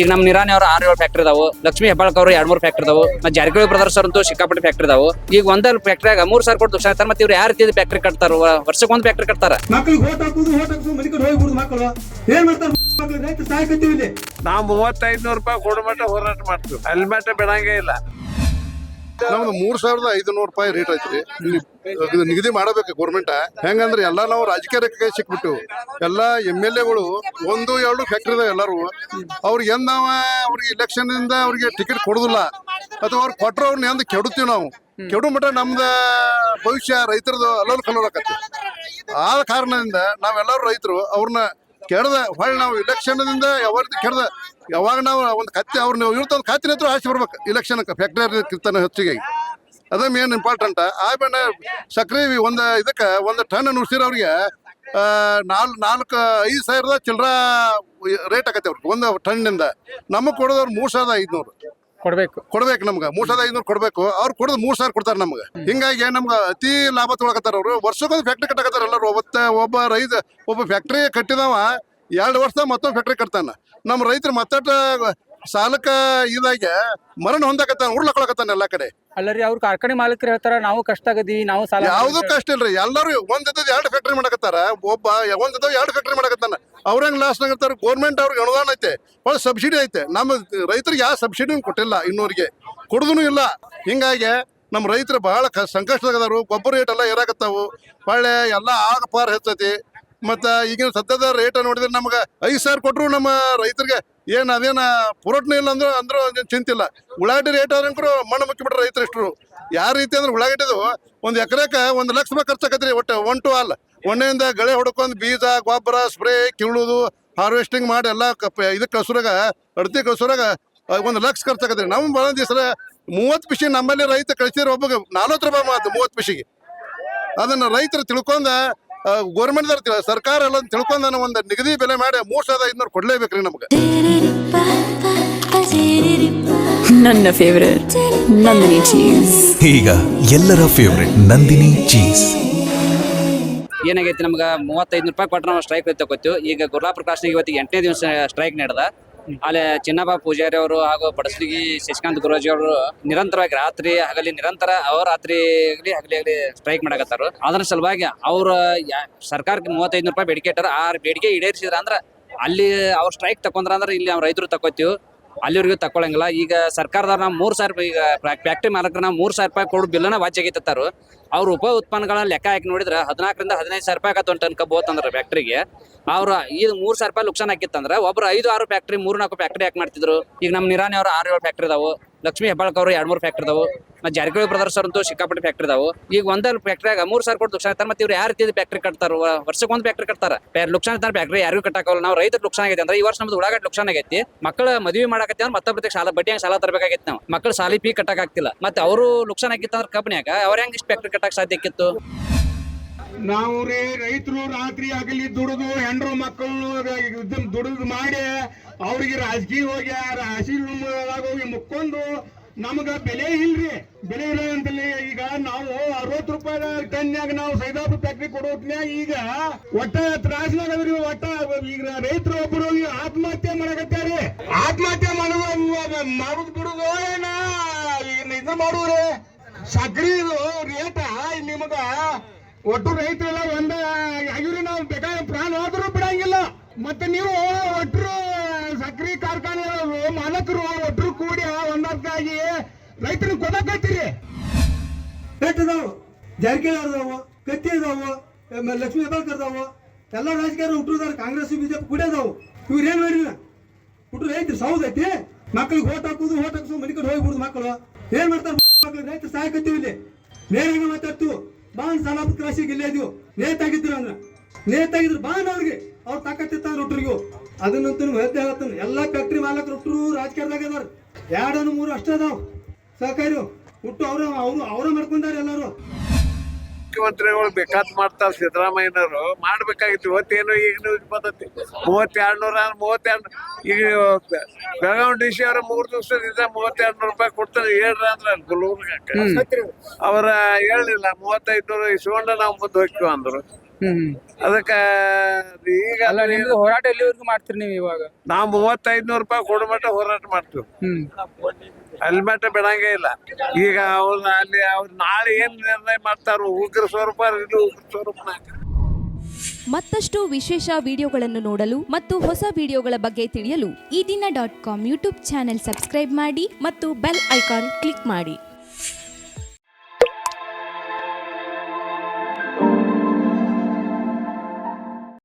ಈಗ ನಮ್ಮ ನಿರಾನಿ ಅವರು ಆರು ಏಳು ಫ್ಯಾಕ್ಟ್ರಿ ಇದಾವು. ಲಕ್ಷ್ಮಿ ಹೆಬ್ಬಾಳ್ಕ ಅವರು ಎರಡ್ ಮೂರು ಫ್ಯಾಕ್ಟ್ರಿ ಇದಾವು. ಮತ್ತೆ ಜಾರಕಿಹೊಳಿ ಬ್ರದರ್ಸ್ ಅಂತೂ ಸಿಕ್ಕಾಪಟ್ಟೆ ಫ್ಯಾಕ್ಟ್ರಿ ಇದಾವು. ಈಗ ಒಂದಲ್ಲಿ ಫ್ಯಾಕ್ಟ್ರಿಯಾಗ ಮೂರ್ ಸಾವಿರ ಕೊಟ್ಟು ದುಷ್ಟ ಮತ್ತೆ ಇವ್ರು ಯಾವ ರೀತಿ ಫ್ಯಾಕ್ಟ್ರಿ ಕಟ್ತಾರ? ವರ್ಷಕ್ಕೆ ಒಂದು ಫ್ಯಾಕ್ಟ್ರಿ ಕಟ್ತಾರ. ನಾವು ಮೂವತ್ತೈದು ನೂರು ರೂಪಾಯಿ ಕೊಡಮಟ್ಟ ಹೋರಾಟ ಮಾಡ್ತೀವಿ. ಹೆಲ್ಮೆಟ್ ಮಟ್ಟ ಬಿಡಂಗೇ ಇಲ್ಲ. ನಮ್ದು ಮೂರ್ ಸಾವಿರದ ಐದುನೂರು ರೂಪಾಯಿ ರೇಟ್ ಐತ್ರಿ. ಇಲ್ಲಿ ಇದು ನಿಗದಿ ಮಾಡಬೇಕು ಗೌರ್ಮೆಂಟ್ ಹೆಂಗಂದ್ರೆ ಎಲ್ಲ ನಾವು ರಾಜಕೀಯ ರೇಖೆ ಸಿಕ್ಬಿಟ್ಟು ಎಲ್ಲ ಎಂ ಎಲ್ ಎಗಳು ಒಂದು ಎರಡು ಫ್ಯಾಕ್ಟ್ರಿ ಎಲ್ಲರೂ. ಅವ್ರಿಗೆ ಎಂದ ಅವ್ರಿಗೆ ಇಲೆಕ್ಷನ್ ಇಂದ ಅವ್ರಿಗೆ ಟಿಕೆಟ್ ಕೊಡುದಿಲ್ಲ. ಅಥವಾ ಅವ್ರು ಕೊಟ್ಟರು ಅವ್ರನ್ನ ಎಂದ ಕೆಡುತ್ತೀವಿ ನಾವು. ಕೆಡು ಮಟ್ಟ ನಮ್ದ ಭವಿಷ್ಯ ರೈತರದು ಅಲ್ಲಲ್ಲಿ ಕಲೋರಾಕತ್ತಿ ಆದ ಕಾರಣದಿಂದ ನಾವೆಲ್ಲರೂ ರೈತರು ಅವ್ರನ್ನ ಕೆಡದ, ಹೊಳ್ಳಿ ನಾವು ಇಲೆಕ್ಷನ್ ದಿಂದ ಯಾವಾಗ ಕೆಡದ. ಯಾವಾಗ ನಾವು ಒಂದು ಕತ್ತೆ, ಅವ್ರು ನೀವು ಇರ್ತದ ಕತ್ತಿನ ಹತ್ರ ಆಚೆ ಬರ್ಬೇಕು. ಇಲೆಕ್ಷನ್ ಫ್ಯಾಕ್ಟರಿ ಕಿರ್ತಾನೆ ಹೆಚ್ಚಿಗೆ. ಅದ ಮೇನ್ ಇಂಪಾರ್ಟೆಂಟ್ ಆಮೇಲೆ ಸಕ್ರೆ ಒಂದು ಇದಕ್ಕೆ, ಒಂದು ಟನ್ ನುಡ್ಸಿರ ಅವ್ರಿಗೆ ನಾಲ್, ನಾಲ್ಕು, ಐದು ಸಾವಿರದ ಚಿಲ್ಲರ ರೇಟ್ ಆಗತ್ತೆ ಅವ್ರಿಗೆ ಒಂದು ಟನ್ನಿಂದ ನಮಗೆ ಕೊಡೋದವ್ರು ಮೂರು ಸಾವಿರದ ಐದುನೂರು. ಕೊಡ್ಬೇಕು. ಕೊಡ್ಬೇಕು ನಮ್ಗೆ. ಮೂರ್ ಸಾವಿರದ ಐನೂರು ಕೊಡ್ಬೇಕು. ಅವ್ರು ಕೊಡೋದು ಮೂರ್ ಸಾವಿರ ಕೊಡ್ತಾರೆ ನಮ್ಗೆ. ಹಿಂಗಾಗಿ ನಮ್ಗೆ ಅತಿ ಲಾಭ ತೊಗೊಳಕತ್ತಾರ ಅವರು. ವರ್ಷಕ್ಕೊಂದು ಫ್ಯಾಕ್ಟ್ರಿ ಕಟ್ಟಕತ್ತಾರ ಎಲ್ಲರೂ. ಒಬ್ಬ ಒಬ್ಬ ರೈತ ಒಬ್ಬ ಫ್ಯಾಕ್ಟ್ರಿ ಕಟ್ಟಿದವ. ಎರಡು ವರ್ಷ ಮತ್ತೊಂದು ಫ್ಯಾಕ್ಟ್ರಿ ಕಟ್ತಾನ. ನಮ್ಮ ರೈತರು ಮತ್ತಟ ಸಾಲಕ್ಕ ಇದಾಗೆ ಮರಣ ಹೊಂದಕತ್ತಾನ ಉರ್ಲಕೊಳಕತ್ತಾನ ಎಲ್ಲಾ ಕಡೆ. ಅಲ್ಲರಿ ಅವ್ರ ಕಾರ್ಖಾನೆ ಮಾಲೀಕರು ಹೇಳ್ತಾರ ನಾವು ಕಷ್ಟ ಆಗದಿ ನಾವು ಸಾಲ ಯಾವ್ದು ಕಷ್ಟ ಇಲ್ರಿ ಎಲ್ಲರೂ ಒಂದ್ ಇದ್ದದ್ ಎರಡು ಫ್ಯಾಕ್ಟ್ರಿ ಮಾಡಕತ್ತಾರ ಒಬ್ಬ ಒಂದ್ ಇದ್ದವ್ ಎರಡು ಫ್ಯಾಕ್ಟ್ರಿ ಮಾಡಕತ್ತಾನ. ಅವ್ರಂಗ್ ಲಾಸ್ ಆಗತ್ತಾರ ಗೌರ್ಮೆಂಟ್ ಅವ್ರಿಗೆ ಅನುದಾನ ಐತೆ ಒಳ್ಳೆ ಸಬ್ಸಿಡಿ ಐತೆ. ನಮ್ಮ ರೈತರಿಗೆ ಯಾವ ಸಬ್ಸಿಡಿ ಕೊಟ್ಟಿಲ್ಲ ಇನ್ನೂರಿಗೆ. ಕೊಡುದೂ ಇಲ್ಲ. ಹಿಂಗಾಗಿ ನಮ್ಮ ರೈತರು ಬಹಳ ಸಂಕಷ್ಟದಾಗದಾರು ಗೊಬ್ಬರ ರೇಟ್ ಎಲ್ಲ ಏರಾಕತ್ತಾವು. ಒಳ್ಳೆ ಎಲ್ಲ ಆಗ ಪಾರ್ ಹೆಚ್ಚೈತಿ. ಮತ್ತ ಈಗಿನ ಸದ್ಯದ ರೇಟ್ ನೋಡಿದ್ರೆ ನಮ್ಗೆ ಐದು ಸಾವಿರ ಕೊಟ್ರು ನಮ್ಮ ರೈತರಿಗೆ. ಏನ್ ಅದೇನ ಪುರೋಟ್ನ ಇಲ್ಲ ಅಂದ್ರೆ ಅಂದ್ರೂ ಚಿಂತಿಲ್ಲ. ಉಳ್ಳಾಗಡ್ಡಿ ರೇಟ್ ಆದ್ರಂಕರು ಮಣ್ಣು ಮುಕ್ಕಿಬಿಟ್ರೆ ರೈತರು ಇಷ್ಟರು ಯಾವ ರೀತಿ ಅಂದ್ರೆ ಉಳ್ಳಾಗಡ್ಡಿದು ಒಂದು ಎಕರೆಕ ಒಂದು ಲಕ್ಷ ರೂಪಾಯಿ ಖರ್ಚಾಕತ್ರಿ ಒಟ್ಟು ಒನ್ ಟು ಆಲ್ ಒಣ್ಣೆಯಿಂದ ಗಳೆ ಹೊಡ್ಕೊಂಡು ಬೀಜ, ಗೊಬ್ಬರ ಸ್ಪ್ರೇ ಕಿಳುದು ಹಾರ್ವೆಸ್ಟಿಂಗ್ ಮಾಡಿ ಎಲ್ಲ ಇದಕ್ಕೆ ಕಸುರಾಗ ಅಡ್ತಿ ಕಸುರಾಗ ಒಂದು ಲಕ್ಷ ಖರ್ಚಾಕತ್ರಿ. ನಮ್ಮ ಬಹಳ ದಿವಸ ಮೂವತ್ತು ಪಿಶಿ ನಮ್ಮಲ್ಲಿ ರೈತ ಕಳಿಸಿದ್ರೆ ಒಬ್ಬ ನಲ್ವತ್ತು ರೂಪಾಯಿ ಮಾತು ಮೂವತ್ತು ಪಿಶಿಗೆ ಅದನ್ನ ರೈತರು ತಿಳ್ಕೊಂಡ ಗೌರ್ಮೆಂಟ್ ಸರ್ಕಾರ ಎಲ್ಲ ತಿಳ್ಕೊಂಡ ಒಂದು ನಿಗದಿ ಬೆಲೆ ಮಾಡಿ ಮೂರ್ ಸಾವಿರದ ಐದ್ನೂರು ಕೊಡ್ಲೇಬೇಕ್ರಿ ನಮ್ಗೆ. ನನ್ನ ಫೇವರೇಟ್ ನಂದಿನಿ ಚೀಸ್ ಈಗ ಎಲ್ಲರ ಫೇವರೇಟ್ ನಂದಿನಿ ಚೀಸ್ ಏನಾಗೈತಿ ನಮ್ಗೆ ಮೂವತ್ತೈದು ರೂಪಾಯಿ ಕೊಟ್ಟು ನಾವು ಸ್ಟ್ರೈಕ್ ತಗೋತೀವಿ ಈಗ ಗುರ್ಲಾಪುರ ಪ್ರಕಾಶ್ ಇವತ್ತಿಗೆ ಎಂಟನೇ ದಿವಸ ಸ್ಟ್ರೈಕ್ ನಡೆದ. ಅಲ್ಲಿ ಚಿನ್ನಪ್ಪ ಪೂಜಾರಿ ಅವರು ಹಾಗೂ ಬಡಸಲಿಗಿ ಶಶಿಕಾಂತ್ ಗುರುಜಿ ಅವರು ನಿರಂತರವಾಗಿ ರಾತ್ರಿ ಹಗಲಿ, ನಿರಂತರ ಅವ್ರ ರಾತ್ರಿ ಆಗಲಿ ಹಗಲಿ ಆಗಲಿ ಸ್ಟ್ರೈಕ್ ಮಾಡಕತ್ತಾರ. ಅದ್ರ ಸಲುವಾಗಿ ಅವ್ರ ಸರ್ಕಾರಕ್ಕೆ ಮೂವತ್ತೈದು ರೂಪಾಯಿ ಬೇಡಿಕೆ ಇಟ್ಟಾರ. ಆ ಬೇಡಿಕೆ ಈಡೇರಿಸಿದ್ರ ಅಂದ್ರ ಅಲ್ಲಿ ಅವ್ರ ಸ್ಟ್ರೈಕ್ ತಕೊಂಡ್ರ ಅಂದ್ರೆ ಇಲ್ಲಿ ಅವ್ರ ರೈತರು ತಕೋತೀವಿ ಅಲ್ಲಿವರೆಗೂ ತಗೊಳಂಗಿಲ್ಲ ಈಗ ಸರ್ಕಾರದವ್ರು ನಾವು ಮೂರು ಸಾವಿರ ರೂಪಾಯಿ, ಈಗ ಫ್ಯಾಕ್ಟ್ರಿ ಮಾಲಕರು ನಾವು ಮೂರು ಸಾವಿರ ರೂಪಾಯಿ ಕೊಡು ಬಿಲ್ಲನ್ನ ವಾಚಾಗಿತ್ತಾರು ಅವ್ರ ಉಪ ಉತ್ಪನ್ನಗಳನ್ನ ಲೆಕ್ಕ ಹಾಕಿ ನೋಡಿದ್ರೆ ಹದಿನಾಲ್ಕರಿಂದ ಹದಿನೈದು ಸಾವಿರ ರೂಪಾಯಿ ಆಗತ್ತೆ ಒಂದು ಟನ್ ಕಬ್ಬು ಫ್ಯಾಕ್ಟ್ರಿಗೆ. ಅವ್ರು ಇದು ಮೂರು ಸಾವಿರ ರೂಪಾಯಿ ಲುಕ್ಸಾನ್ ಹಾಕಿತ್ತಂದ್ರೆ ಒಬ್ರು ಐದು, ಆರು ಫ್ಯಾಕ್ಟ್ರಿ, ಮೂರು ನಾಲ್ಕು ಫ್ಯಾಕ್ಟ್ರಿ ಯಾಕೆ ಮಾಡ್ತಿದ್ರು? ಈಗ ನಮ್ಮ ನಿರಾನಿ ಅವರು ಆರು ಏಳು ಫ್ಯಾಕ್ಟ್ರಿ ಇದಾವೆ. ಲಕ್ಷ್ಮೀ ಹೆಬ್ಬಾಳ್ಕವ್ರು ಎರಡು ಮೂರು ಫ್ಯಾಕ್ಟ್ರಿ ಇದಾವು. ಮತ್ತೆ ಜಾರಕಿಹೊಳಿ ಬ್ರದರ್ಸ್ ಅಂತೂ ಸಿಕ್ಕಾಪಟ್ಟೆ ಫ್ಯಾಕ್ಟ್ರಿ ಇದಾವು ಈಗ ಒಂದಲ್ಲಿ ಫ್ಯಾಕ್ಟ್ರಿಯಾಗ ಮೂರ್ ಸಾವಿರ ಕೊಟ್ಟು ಲಕ್ಷ ಮತ್ತೆ ಇವ್ರು ಯಾವ ರೀತಿ ಫ್ಯಾಕ್ಟ್ರಿ ಕಟ್ತಾರ? ವರ್ಷಕ್ಕೆ ಒಂದು ಫ್ಯಾಕ್ಟ್ರಿ ಕಟ್ತಾರ. ಲುಕ್ಸಾನ ಇರ್ತಾರೆ ಫ್ಯಾಕ್ಟ್ರಿ ಯಾರಿಗೂ ಕಟ್ಟಾಕಲ್ಲ ನಾವು ರೈತರ ಲುಕ್ಷನ್ ಆಗೈತೆ ಅಂದ್ರೆ ಈ ವರ್ಷ ನಮ್ದು ಉಳಾಗ ಲುಕ್ಷನ್ ಆಗೈತಿ. ಮಕ್ಕಳ ಮದುವೆ ಮಾಡಕತ್ತೆ ಅಂದ್ರೆ ಮತ್ತೊಬ್ಬರಿಗೆ ಸಾಲ ಬಡ್ಡಿ ಹಂಗೆ ಸಾಲ ತರಬೇಕಾಗಿತ್ತು ನಾವು. ಮಕ್ಕಳ ಸಾಲಿ ಫೀ ಕಟ್ಟಕ್ ಆಗ್ತಿಲ್ಲ. ಮತ್ತೆ ಅವರು ಲುಕ್ಸಾನ್ ಆಗಿತ್ತು ಅಂದ್ರೆ ಕಂಪ್ನಿಯಾಗ, ಅವ್ರ ಹೆಂಗ್ ಇಷ್ಟು ಫ್ಯಾಕ್ಟ್ರಿ ಕಟ್ಟಾಕ ಸಾಧ್ಯ ಆಕಿತ್ತು ನಾವು ರೀ, ರೈತರು ರಾತ್ರಿ ಆಗಲಿ ದುಡಿದು ಹೆಂಡ್ರು ಮಕ್ಕಳು ದುಡಿದು ಮಾಡಿ ಅವ್ರಿಗೆ ರಾಜಕೀಯ ಹೋಗಿ ರಾಶಿ ಹೋಗಿ ಮುಕ್ಕೊಂಡು ನಮಗ ಬೆಲೆ ಇಲ್ರಿ. ಬೆಲೆ ಇಲ್ಲ ಈಗ ನಾವು ಅರವತ್ತು ರೂಪಾಯಿ ಟನ್ಯಾಗ ನಾವು ಸೈದಾಪುರ ಫ್ಯಾಕ್ಟ್ರಿ ಕೊಡೋತ್ನ್ಯಾಗ ಈಗ ಒಟ್ಟ ತ್ರಾಸ್ನಾಗ ಅದ್ರಿ ಒಟ್ಟ ಈಗ ರೈತರು ಒಬ್ಬರು ಆತ್ಮಹತ್ಯೆ ಮಾಡಕತ್ತಾರಿ ಆತ್ಮಹತ್ಯೆ ಮಾಡೋದು ಮಾಡುದು ಬಿಡುದು ಏನ ಇದು ಸಕ್ರಿ ಇದು, ರೇಟ ನಿಮಗ. ಒಟ್ಟು ರೈತರೆಲ್ಲ ಒಂದ ಆಗಿರಿ ನಾವು ಬೇಕಾದ ಪ್ರಾಣ ಹೋದ್ರು ಬಿಡಂಗಿಲ್ಲ. ಮತ್ತೆ ನೀವು ಒಟ್ಟರು ಸಕ್ರಿ ಕಾರ್ಖಾನೆ ಮಾಲಕರು ಒಟ್ಟರು ಕೂಡಿ ಒಂದಕ್ಕಾಗಿ ರೈತರಿಗೆ ಕೊಡಕತ್ತೀರಿ ಹೆಚ್ಚದಾವು ಜಾರಕಿಹೊಳಿ ಅದಾವು ಕತ್ತಿ ಅದಾವು ಲಕ್ಷ್ಮೀ ಹೆಬ್ಬಾಳ್ಕರ್ ಅದಾವು ಎಲ್ಲ ರಾಜಕೀಯ ಹುಟ್ಟುದಾರ ಕಾಂಗ್ರೆಸ್, ಬಿಜೆಪಿ ಕೂಡ ಅದಾವು. ಇವ್ರು ಏನ್ ಮಾಡಿಲ್ಲ? ಹುಟ್ಟು ರೈತರು ಸೌದೈತಿ ಮಕ್ಳಿಗೆ ಓಟ್ ಹಾಕುದು ಓಟ್ ಹಾಕ್ಸು ಮನೆ ಕಡೆ ಹೋಗ್ಬಿಡುದು ಮಕ್ಕಳು. ಏನ್ ಮಾಡ್ತಾರೆ ಮಕ್ಕಳು? ರೈತರು ಸಾಯಕತ್ತೀವಿ ಇಲ್ಲಿ. ನೇರಾಗ ಮಾತಾಡ್ತು, ಬಾನ್ ಸಾಲ ಕ್ರಾಸಿಗೆ ಇಲ್ಲೇ ಇದೀವು. ನೇತಾಗಿದ್ರು ಅಂದ್ರ. ನೇತಾಗಿದ್ರು ಬಾನ್ ಅವ್ರಿಗೆ. ಅವ್ರು ತಾಕತ್ತಿತ್ತ ಹುಟ್ಟರಿಗೂ. ಅದನ್ನಂತೂ ಹೇಳ್ತಾ ಹೇಳ್ತಾನೆ ಎಲ್ಲಾ ಫ್ಯಾಕ್ಟ್ರಿ ಮಾಲಕರು ಹುಟ್ಟರು ರಾಜಕೀಯದಾಗ ಅದಾರ ಎರಡನ್ನು ಮೂರು ಅಷ್ಟೇ ಅದಾವ. ಸಹಕಾರಿ ಹುಟ್ಟು ಅವರು ಅವರು ಅವರ ಮಾಡ್ಕೊಂಡಾರೆ ಎಲ್ಲರೂ. ಮುಖ್ಯಮಂತ್ರಿಗಳು ಬೇಕಾದ್ ಮಾಡ್ತಾರ ಸಿದ್ದರಾಮಯ್ಯನವರು. ಮಾಡ್ಬೇಕಾಗಿತ್ತು. ಇವತ್ತೇನು ಈಗ ನ್ಯೂಸ್ ಬಂದತಿ. ಮೂವತ್ತೆರಡು ನೂರ ಮೂವತ್ತೆರಡು ಈಗ ಬೆಳಗಾವಿ ಡಿ ಸಿ ಅವ್ರ ಮೂರ್ ದಿವಸದಿಂದ ಮೂವತ್ತೆರಡು ನೂರು ರೂಪಾಯಿ ಕೊಡ್ತಾರೆ. ಹೇಳ್ರ ಅಂದ್ರೆ ಗುಲ್ಬರ್ಗ ಅವರ ಹೇಳಿಲ್ಲ. ಮೂವತ್ತೈದು ನೂರು ಇಸ್ಕೊಂಡ ನಾವು ಮುಂದೆ ಹೋಗ್ತೀವಿ ಅಂದ್ರು. ಅದಕ್ಕೆ ಅದಕ್ಕ ಈಗ ಅಲ್ಲ ನಿಮ್ದು ಹೋರಾಟ ಎಲ್ಲಿವರೆಗೂ ಮಾಡ್ತೀರಿ ನೀವು ಇವಾಗ? ನಾವು ಮೂವತ್ತೈದು ನೂರು ರೂಪಾಯಿ ಕೊಡ್ಬಿಟ್ಟು ಹೋರಾಟ ಮಾಡ್ತೀವಿ. ಅಲ್ಲಿ ಬಿಡಂಗೇ ಇಲ್ಲ. ಈಗ ಅವ್ರ ಅಲ್ಲಿ ಅವ್ರು ನಾಳೆ ಏನು ನಿರ್ಣಯ ಮಾಡ್ತಾರೋ ಉಗ್ರ ಸ್ವರೂಪ ಇದು ಉಗ್ರ ಸ್ವರೂಪ ಮತ್ತಷ್ಟು ವಿಶೇಷ ವಿಡಿಯೋಗಳನ್ನು ನೋಡಲು ಮತ್ತು ಹೊಸ ವಿಡಿಯೋಗಳ ಬಗ್ಗೆ ತಿಳಿಯಲು ಈ ದಿನ dot com YouTube channel subscribe ಮಾಡಿ ಮತ್ತು ಬೆಲ್ ಐಕಾನ್ ಕ್ಲಿಕ್ ಮಾಡಿ.